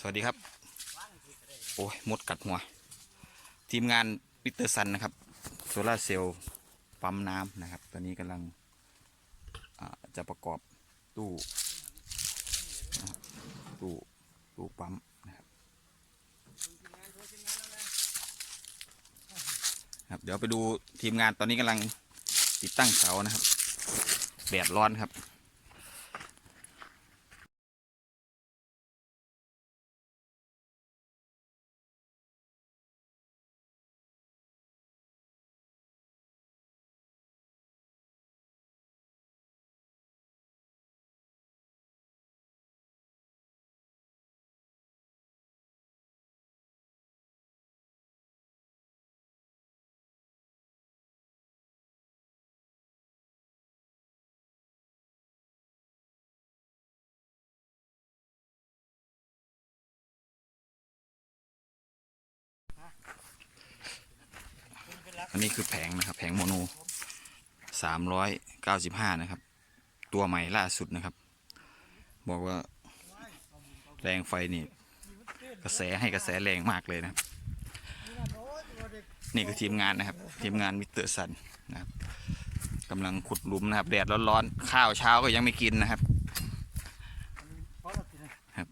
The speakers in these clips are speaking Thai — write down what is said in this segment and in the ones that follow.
สวัสดีครับ โอ้ยมดกัดหัว ทีมงานปิเตอร์สันนะครับ โซลาเซลล์ปั๊มน้ำนะครับ ตอนนี้กำลังจะประกอบตู้ตู้ตู้ปั๊มนะครับครับเดี๋ยวไปดูทีมงานตอนนี้กำลังติดตั้งเสานะครับแดดร้อนครับ อันนี้คือแผงนะครับ แผงโมโนสามร้อยเก้าสิบห้านะครับ ตัวใหม่ล่าสุดนะครับ บอกว่าแรงไฟนี่ กระแสให้กระแสแรงมากเลยนะครับ นี่คือทีมงานนะครับ ทีมงานมิสเตอร์สันนะครับกำลังขุดหลุมนะครับ แดดร้อนๆ ข้าวเช้าก็ยังไม่กินนะครับครับ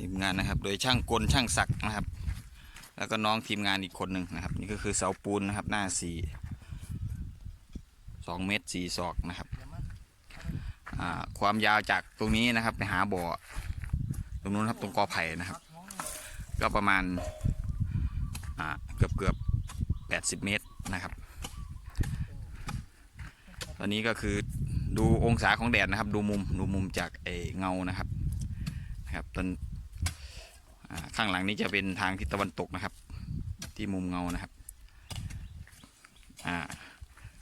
ทีมงานนะครับ โดยช่างกลช่างศักนะครับ แล้วก็น้องทีมงานอีกคนหนึ่งนะครับ นี่ก็คือเสาปูนนะครับ หน้าสี่สองเมตรสี่ศอกนะครับความยาวจากตรงนี้นะครับไปหาบ่อตรงนู้นครับตรงกอไผ่นะครับ ก็ประมาณเกือบเกือบแปดสิบเมตรนะครับ ตอนนี้ก็คือดูองศาของแดดนะครับ ดูมุมดูมุมจากไอเงานะครับนะครับตอน ข้างหลังนี้จะเป็นทางทิศตะวันตกนะครับ ที่มุมเงานะครับ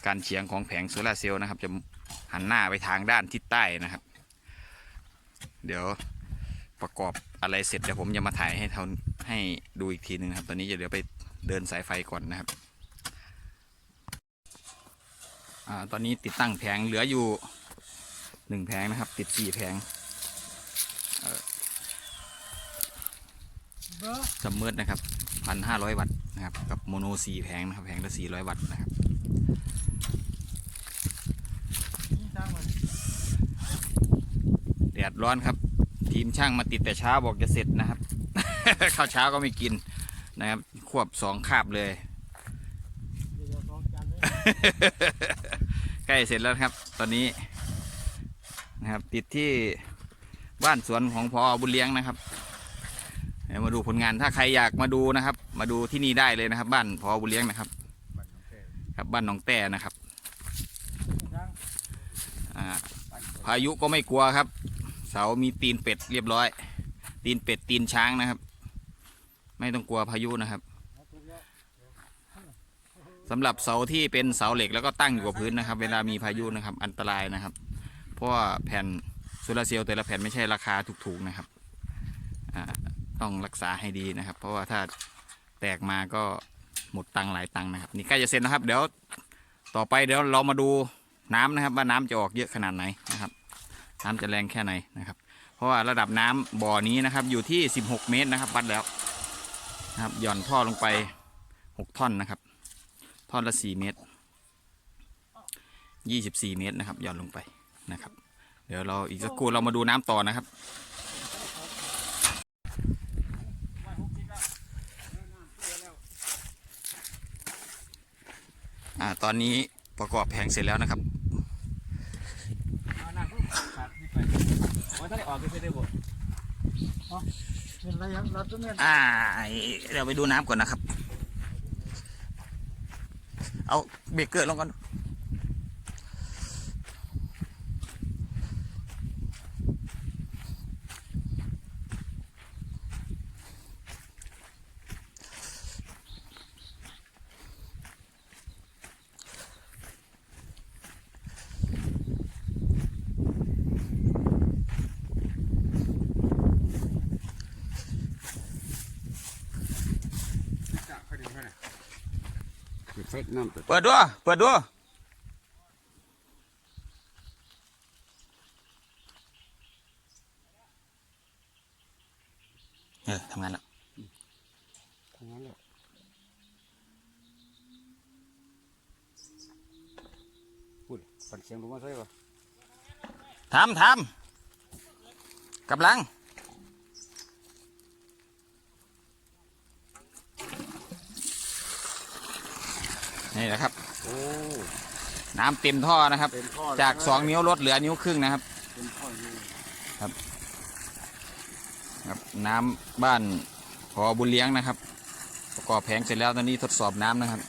การเฉียงของแผงโซลาร์เซลล์นะครับ จะหันหน้าไปทางด้านทิศใต้นะครับ เดี๋ยวประกอบอะไรเสร็จเดี๋ยวผมจะมาถ่ายให้ท่านให้ดูอีกทีหนึ่งครับ ตอนนี้จะเดี๋ยวไปเดินสายไฟก่อนนะครับอตอนนี้ติดตั้งแผงเหลืออยู่หนึ่งแผงนะครับ ติดสี่แผง ซัมเมอร์นะครับพันห้าร้อยวัตต์นะครับ กับโมโนสีแผงนะครับแผงละสี่ร้อยวัตต์นะครับแดดร้อนครับ ทีมช่างมาติดแต่เช้าบอกจะเสร็จนะครับข้าวเช้าก็ไม่กินนะครับ ควบสองคาบเลย ใกล้เสร็จแล้วครับ ตอนนี้นะครับ ติดที่บ้านสวนของพอบุญเลี้ยงนะครับ มาดูผลงานถ้าใครอยากมาดูนะครับ มาดูที่นี่ได้เลยนะครับ บ้านพอบุญเลี้ยงนะครับ ครับบ้านหนองแต่นะครับพายุก็ไม่กลัวครับ เสามีตีนเป็ดเรียบร้อย ตีนเป็ดตีนช้างนะครับ ไม่ต้องกลัวพายุนะครับสำหรับเสาที่เป็นเสาเหล็กแล้วก็ตั้งอยู่กับพื้นนะครับ เวลามีพายุนะครับ อันตรายนะครับ เพราะว่าแผ่นโซลาร์เซลล์แต่ละแผ่นไม่ใช่ราคาถูกๆนะครับอ่า ต้องรักษาให้ดีนะครับ เพราะว่าถ้าแตกมาก็หมดตังหลายตังนะครับ นี่ใกล้จะเสร็จนะครับ เดี๋ยวต่อไปเดี๋ยวเรามาดูน้ำนะครับ ว่าน้ำจะออกเยอะขนาดไหนนะครับ น้ำจะแรงแค่ไหนนะครับ เพราะว่าระดับน้ำบ่อนี้นะครับ อยู่ที่ 16 เมตรนะครับวัดแล้วนะครับหย่อนท่อลงไป 6 ท่อนนะครับ ท่อนละ 4 เมตร 24 เมตรนะครับหย่อนลงไปนะครับ เดี๋ยวเราอีกสักครู่เรามาดูน้ำต่อนะครับ อ่าตอนนี้ประกอบแผงเสร็จแล้วนะครับอ่าเดี๋ยวไปดูน้ำก่อนนะครับ เอาเบรกเกอร์ลงก่อน เปิดด้วยเปิดด้วเออทำงานแล้วทำงานแล้วพูดปันเสียงรู้มาใช่ปะทำทำกับลัง นี่แหละครับ โอ้น้ำเต็มท่อนะครับ เป็นท่อจากสองนิ้วลดเหลือนิ้วครึ่งนะครับ เป็นท่ออยู่ครับน้ำบ้านพอบุญเลี้ยงนะครับ ประกอบแผงเสร็จแล้วตอนนี้ทดสอบน้ำนะครับ